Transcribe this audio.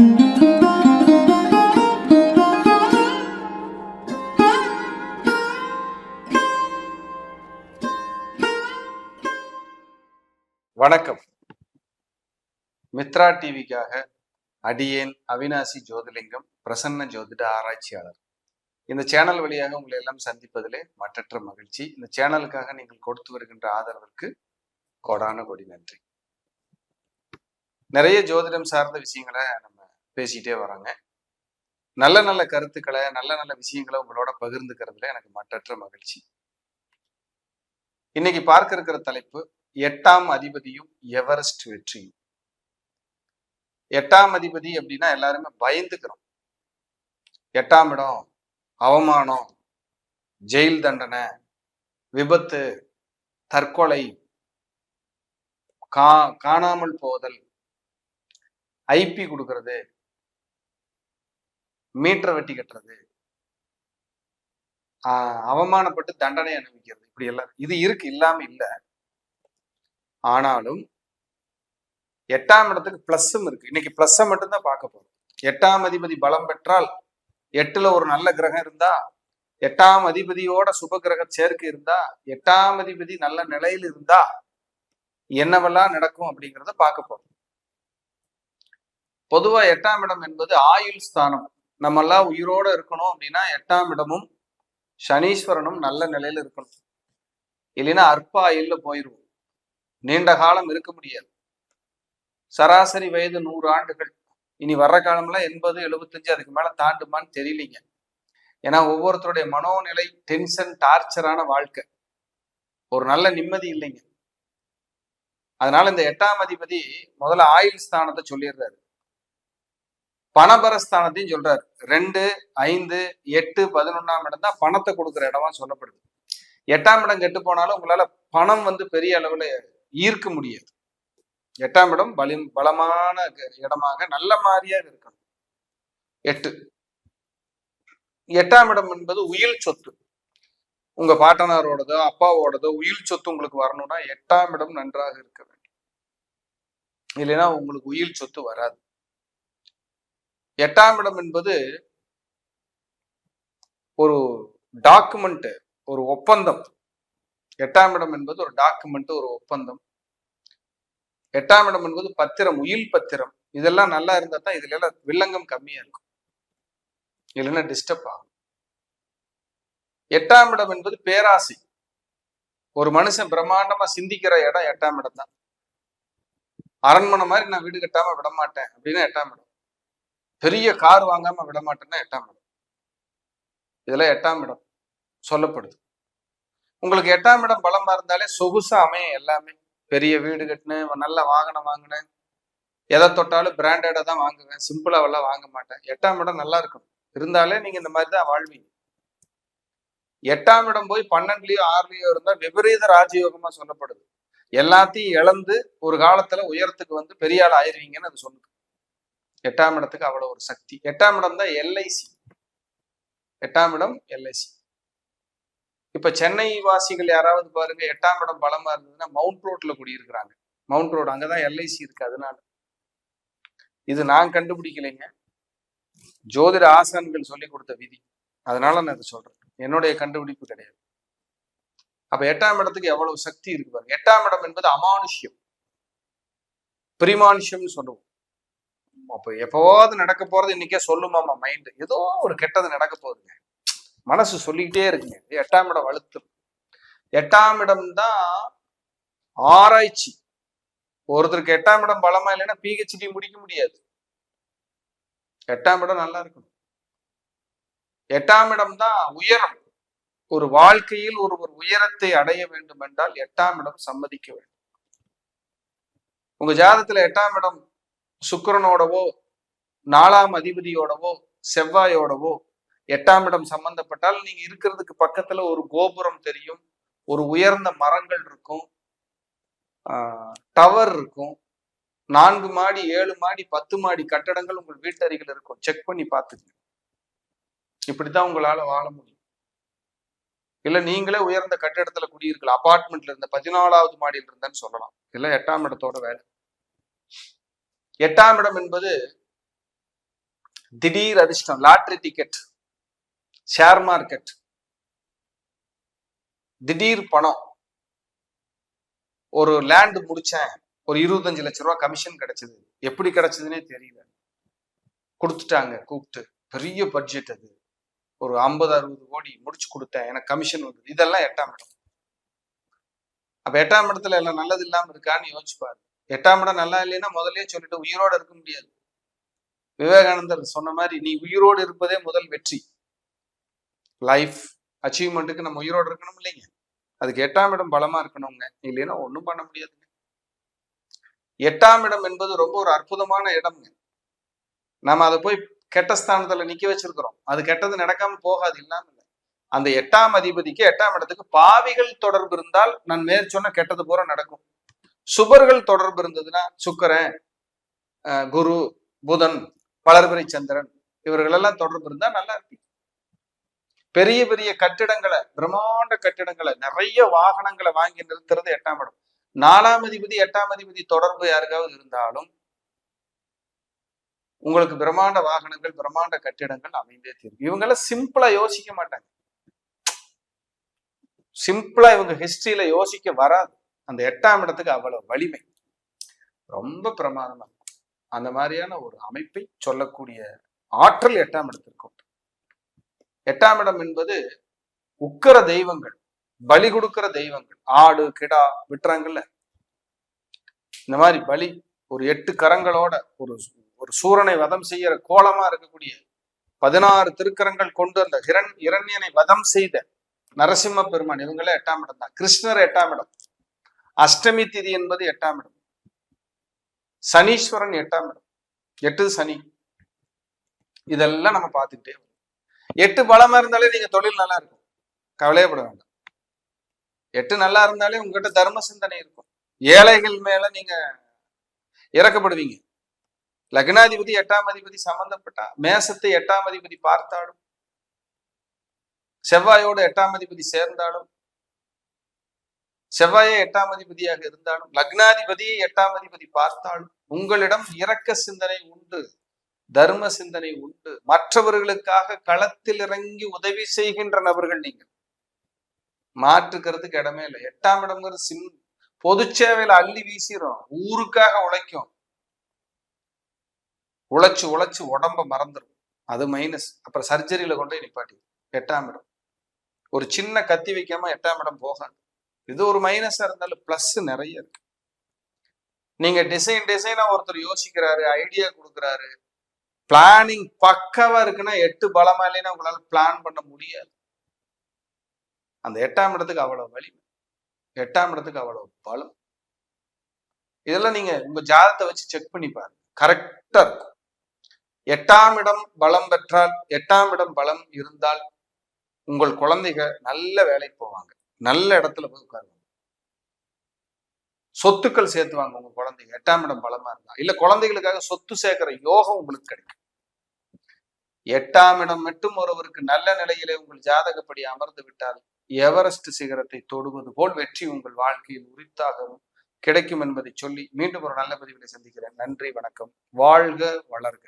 வணக்கம். மித்ரா டிவிக்காக அடியேன் அவினாசி ஜோதிலிங்கம் பிரசன்ன ஜோதிட ஆராய்ச்சியாளர். இந்த சேனல் வழியாக உங்களை எல்லாம் சந்திப்பதிலே மற்றற்ற மகிழ்ச்சி. இந்த சேனலுக்காக நீங்கள் கொடுத்து வருகின்ற ஆதரவிற்கு கோடான கொடி நன்றி. நிறைய ஜோதிடம் சார்ந்த விஷயங்களை நம்ம பேசிட்டே வராங்க. நல்ல நல்ல கருத்துக்களை நல்ல நல்ல விஷயங்களை உங்களோட பகிர்ந்துக்கிறதுல எனக்கு மற்றற்ற மகிழ்ச்சி. இன்னைக்கு பார்க்க இருக்கிற தலைப்பு எட்டாம் அதிபதியும் எவரெஸ்ட் வெற்றியும். எட்டாம் அதிபதி அப்படின்னா எல்லாருமே பயந்துக்கிறோம். எட்டாம் இடம் அவமானம் ஜெயில் தண்டனை விபத்து தற்கொலை கா காணாமல் போதல் ஐபி கொடுக்கறது மீட்டரை வெட்டி கட்டுறது. ஆஹ் அவமானப்பட்டு தண்டனை அனுபவிக்கிறது. இப்படி எல்லாம் இது இருக்கு இல்லாம இல்ல. ஆனாலும் எட்டாம் இடத்துக்கு பிளஸ்ஸும் இருக்கு. இன்னைக்கு பிளஸ்ஸை மட்டும்தான் பார்க்க போறோம். எட்டாம் அதிபதி பலம் பெற்றால் எட்டுல ஒரு நல்ல கிரகம் இருந்தா எட்டாம் அதிபதியோட சுப கிரக சேர்க்கை இருந்தா எட்டாம் அதிபதி நல்ல நிலையில் இருந்தா என்னவெல்லாம் நடக்கும் அப்படிங்கிறத பார்க்க போறோம். பொதுவா எட்டாம் இடம் என்பது ஆயுள் ஸ்தானம். நம்ம எல்லாம் உயிரோட இருக்கணும் அப்படின்னா எட்டாம் இடமும் சனீஸ்வரனும் நல்ல நிலையில இருக்கணும். இல்லைன்னா அற்ப ஆயுள்ல போயிருவோம். நீண்ட காலம் இருக்க முடியாது. சராசரி வயது நூறு ஆண்டுகள். இனி வர்ற காலம்லாம் எண்பது எழுபத்தஞ்சு அதுக்கு மேல தாண்டுமான்னு தெரியலீங்க. ஏன்னா ஒவ்வொருத்தருடைய மனோநிலை டென்ஷன் டார்ச்சரான வாழ்க்கை. ஒரு நல்ல நிம்மதி இல்லைங்க. அதனால இந்த எட்டாம் அதிபதி முதல்ல ஆயுள் ஸ்தானத்தை சொல்லிடுறாரு. பணபரஸ்தானத்தையும் சொல்றாரு. ரெண்டு ஐந்து எட்டு பதினொன்னாம் இடம் தான் பணத்தை கொடுக்குற இடமா சொல்லப்படுது. எட்டாம் இடம் கெட்டு போனாலும் உங்களால பணம் வந்து பெரிய அளவுல ஈர்க்க முடியாது. எட்டாம் இடம் பலி பலமான இடமாக நல்ல மாதிரியாக இருக்கணும் எட்டு. எட்டாம் இடம் என்பது உயில் சொத்து. உங்க பாட்டனாரோடதோ அப்பாவோடதோ உயில் சொத்து உங்களுக்கு வரணும்னா எட்டாம் இடம் நன்றாக இருக்க வேண்டும். இல்லைன்னா உங்களுக்கு உயில் சொத்து வராது. எட்டாம் இடம் என்பது ஒரு டாக்குமெண்ட் ஒரு ஒப்பந்தம். எட்டாம் இடம் என்பது ஒரு டாக்குமெண்ட் ஒரு ஒப்பந்தம். எட்டாம் இடம் என்பது பத்திரம் உயில் பத்திரம். இதெல்லாம் நல்லா இருந்தா தான் இதுல எல்லாம் வில்லங்கம் கம்மியா இருக்கும். இல்லைன்னா டிஸ்டர்ப் ஆகும். எட்டாம் இடம் என்பது பேராசை. ஒரு மனுஷன் பிரம்மாண்டமா சிந்திக்கிற இடம் எட்டாம் இடம் தான். அரண்மனை மாதிரி நான் வீடு கட்டாம விட மாட்டேன் அப்படின்னா எட்டாம் இடம். பெரிய கார் வாங்காம விட மாட்டேன்னா எட்டாம் இடம். இதெல்லாம் எட்டாம் இடம் சொல்லப்படுது. உங்களுக்கு எட்டாம் இடம் பலமா இருந்தாலே சொகுசா அமையும் எல்லாமே. பெரிய வீடு கட்டினேன் நல்ல வாகனம் வாங்கினேன் எதை தொட்டாலும் பிராண்டடா தான் வாங்குவேன் சிம்பிளாவெல்லாம் வாங்க மாட்டேன். எட்டாம் இடம் நல்லா இருக்கும் இருந்தாலே நீங்க இந்த மாதிரி தான் வாழ்வீங்க. எட்டாம் இடம் போய் பன்னெண்டுலயோ ஆறுலயோ இருந்தா விபரீத ராஜயோகமா சொல்லப்படுது. எல்லாத்தையும் இழந்து ஒரு காலத்துல உயரத்துக்கு வந்து பெரிய ஆள் ஆயிருவீங்கன்னு அது சொல்லுது. எட்டாம் இடத்துக்கு அவ்வளவு ஒரு சக்தி. எட்டாம் இடம் தான் எல்ஐசி எட்டாம் இடம் எல்ஐசி இப்ப சென்னை வாசிகள் யாராவது பாருங்க எட்டாம் இடம் பலமா இருந்ததுன்னா மவுண்ட் ரோட்ல குடியிருக்கிறாங்க. மவுண்ட் ரோடு அங்கதான் எல்ஐசி இருக்கு அதனால. இது நான் கண்டுபிடிக்கலைங்க. ஜோதிட ஆசான்கள் சொல்லி கொடுத்த விதி. அதனால நான் இதை சொல்றேன். என்னுடைய கண்டுபிடிப்பு கிடையாது. அப்ப எட்டாம் இடத்துக்கு எவ்வளவு சக்தி இருக்கு பாருங்க. எட்டாம் இடம் என்பது அமானுஷ்யம். பிரிமானுஷ்யம்னு சொல்லுவோம். அப்போ எப்போவாவது நடக்க போறது இன்னைக்கே சொல்லுமாமா மைண்ட் ஏதோ ஒரு கெட்டது நடக்க போகுதுங்க. மனசு சொல்லிக்கிட்டே இருக்குங்க. எட்டாம் இடம் வலுத்து எட்டாம் இடம் தான் ஆராய்ச்சி. ஒருத்தருக்கு எட்டாம் இடம் பலமா இல்லைன்னா பிஹெச்டி முடிக்க முடியாது. எட்டாம் இடம் நல்லா இருக்கணும். எட்டாம் இடம் தான் உயரம். ஒரு வாழ்க்கையில் ஒரு ஒரு உயரத்தை அடைய வேண்டும் என்றால் எட்டாம் இடம் சம்மதிக்க வேண்டும். உங்க ஜாதத்துல எட்டாம் இடம் சுக்கரனோடவோ நாலாம் அதிபதியோடவோ செவ்வாயோடவோ எட்டாம் இடம் சம்பந்தப்பட்டால் நீங்க இருக்கிறதுக்கு பக்கத்துல ஒரு கோபுரம் தெரியும் ஒரு உயர்ந்த மரங்கள் இருக்கும் டவர் இருக்கும். நான்கு மாடி ஏழு மாடி பத்து மாடி கட்டடங்கள் உங்கள் வீட்டருகில் இருக்கும். செக் பண்ணி பார்த்துக்கங்க. இப்படிதான் உங்களால வாழ முடியும். இல்ல நீங்களே உயர்ந்த கட்டிடத்துல குடியிருக்கலாம் அபார்ட்மெண்ட்ல இருந்த பதினாலாவது மாடியில் இருந்தேன்னு சொல்லலாம். இல்ல எட்டாம் இடத்தோட வேலை. எட்டாம் இடம் என்பது திடீர் அதிர்ஷ்டம் லாட்ரி டிக்கெட் ஷேர் மார்க்கெட் திடீர் பணம். ஒரு லேண்ட் முடிச்சேன் ஒரு இருபத்தஞ்சு லட்ச ரூபா கமிஷன் கிடைச்சது. எப்படி கிடைச்சதுன்னே தெரியல. கொடுத்துட்டாங்க கூப்பிட்டு. பெரிய பட்ஜெட் அது. ஒரு ஐம்பது அறுபது கோடி முடிச்சு கொடுத்தேன் எனக்கு கமிஷன் வந்தது. இதெல்லாம் எட்டாம் இடம். அப்ப எட்டாம் இடத்துல எல்லாம் நல்லது இல்லாம இருக்கான்னு யோசிச்சு பாரு எட்டாம் இடம் நல்லா இல்லைன்னா முதல்ல சொல்லிட்டு உயிரோட இருக்க முடியாது. விவேகானந்தர் சொன்ன மாதிரி நீ உயிரோடு இருப்பதே முதல் வெற்றி. லைஃப் அச்சீவ்மெண்ட்டுக்கு நம்ம உயிரோடு இருக்கணும் இல்லைங்க. அதுக்கு எட்டாம் இடம் பலமா இருக்கணுங்க. இல்லைன்னா ஒன்றும் பண்ண முடியாதுங்க எட்டாம் இடம் என்பது ரொம்ப ஒரு அற்புதமான இடம்ங்க. நம்ம அதை போய் கெட்ட ஸ்தானத்துல நிக்க வச்சிருக்கிறோம். அது கெட்டது நடக்காம போகாது இல்லாம. இல்லை அந்த எட்டாம் அதிபதிக்கு எட்டாம் இடத்துக்கு பாவிகள் தொடர்பு இருந்தால் நான் மேற்சொன்ன கெட்டது பூரா நடக்கும். சுபர்கள் தொடர்பு இருந்ததுன்னா சுக்கரன் அஹ் குரு புதன் வளர்பிறை சந்திரன் இவர்கள் எல்லாம் தொடர்பு இருந்தா நல்லா இருப்பீங்க. பெரிய பெரிய கட்டிடங்களை பிரம்மாண்ட கட்டிடங்களை நிறைய வாகனங்களை வாங்கி நிறுத்துறது எட்டாம் இடம். நாலாம் அதிபதி எட்டாம் அதிபதி தொடர்பு யாருக்காவது இருந்தாலும் உங்களுக்கு பிரம்மாண்ட வாகனங்கள் பிரம்மாண்ட கட்டிடங்கள் அமைந்தே தீரும். இவங்கெல்லாம் சிம்பிளா யோசிக்க மாட்டாங்க. சிம்பிளா இவங்க ஹிஸ்டரியில யோசிக்க வராது. அந்த எட்டாம் இடத்துக்கு அவ்வளவு வலிமை. ரொம்ப பிரமாதமா இருக்கும். அந்த மாதிரியான ஒரு அமைப்பை சொல்லக்கூடிய ஆற்றல் எட்டாம் இடத்திற்கு உண்டு. எட்டாம் இடம் என்பது உக்கர தெய்வங்கள் பலி கொடுக்கிற தெய்வங்கள் ஆடு கிடா விட்டுறாங்கல்ல? இந்த மாதிரி பலி ஒரு எட்டு கரங்களோட ஒரு ஒரு சூரனை வதம் செய்யற கோலமா இருக்கக்கூடிய பதினாறு திருக்கரங்கள் கொண்டு அந்த ஹிரண் இரண்யனை வதம் செய்த நரசிம்ம பெருமான் இவங்களே எட்டாம் இடம் தான். கிருஷ்ணர் எட்டாம் இடம். அஷ்டமி திதி என்பது எட்டாம் இடம். சனீஸ்வரன் எட்டாம் இடம். எட்டு சனி. இதெல்லாம் நம்ம பார்த்துக்கிட்டே எட்டு பலமா இருந்தாலே நீங்க தொழில் நல்லா இருக்கும். கவலையப்பட வேண்டாம். எட்டு நல்லா இருந்தாலே உங்ககிட்ட தர்ம சிந்தனை இருக்கும். ஏழைகள் மேல நீங்க இறக்கப்படுவீங்க. லக்னாதிபதி எட்டாம் அதிபதி சம்பந்தப்பட்டா மேசத்தை எட்டாம் அதிபதி பார்த்தாலும் செவ்வாயோடு எட்டாம் அதிபதி சேர்ந்தாலும் செவ்வாயே எட்டாம் அதிபதியாக இருந்தாலும் லக்னாதிபதியை எட்டாம் அதிபதி பார்த்தாலும் உங்களிடம் இரக்க சிந்தனை உண்டு தர்ம சிந்தனை உண்டு. மற்றவர்களுக்காக களத்தில் இறங்கி உதவி செய்கின்ற நபர்கள் நீங்கள். மாற்றுக்கிறதுக்கு இடமே இல்லை. எட்டாம் இடம்ங்கிறது சிம் பொது சேவையில அள்ளி வீசிடும் ஊருக்காக உழைக்கும். உழைச்சு உழைச்சு உடம்ப மறந்துடும் அது மைனஸ் அப்புறம் சர்ஜரியில கொண்டு நிப்பாட்டி எட்டாம் இடம். ஒரு சின்ன கத்தி வைக்காம எட்டாம் இடம் போகாது. இது ஒரு மைனஸா இருந்தாலும் பிளஸ் நிறைய இருக்கு. நீங்க டிசைன் டிசைனா ஒருத்தர் யோசிக்கிறாரு ஐடியா கொடுக்குறாரு. பிளானிங் பக்கவா இருக்குன்னா எட்டு பலமா இல்லைன்னா உங்களால பிளான் பண்ண முடியாது. அந்த எட்டாம் இடத்துக்கு அவ்வளவு வலிமை. எட்டாம் இடத்துக்கு அவ்வளவு பலம். இதெல்லாம் நீங்க உங்க ஜாதத்தை வச்சு செக் பண்ணி பாருங்க. கரெக்டா இருக்கும். எட்டாம் இடம் பலம் பெற்றால் எட்டாம் இடம் பலம் இருந்தால் உங்கள் குழந்தைகள் நல்ல வேலைக்கு போவாங்க. நல்ல இடத்துல போய் உட்காருவாங்க. சொத்துக்கள் சேர்த்துவாங்க உங்க குழந்தைங்க. எட்டாம் இடம் பலமா இருந்தா. இல்ல குழந்தைகளுக்காக சொத்து சேர்க்கிற யோகம் உங்களுக்கு கிடைக்கும். எட்டாம் இடம் மட்டும் ஒருவருக்கு நல்ல நிலையிலே உங்கள் ஜாதகப்படி அமர்ந்து விட்டால் எவரெஸ்ட் சிகரத்தை தொடுவது போல் வெற்றி உங்கள் வாழ்க்கையில் உரித்தாகவும் கிடைக்கும் என்பதை சொல்லி மீண்டும் ஒரு நல்ல பதிவிலை சந்திக்கிறேன். நன்றி வணக்கம். வாழ்க வளர்க.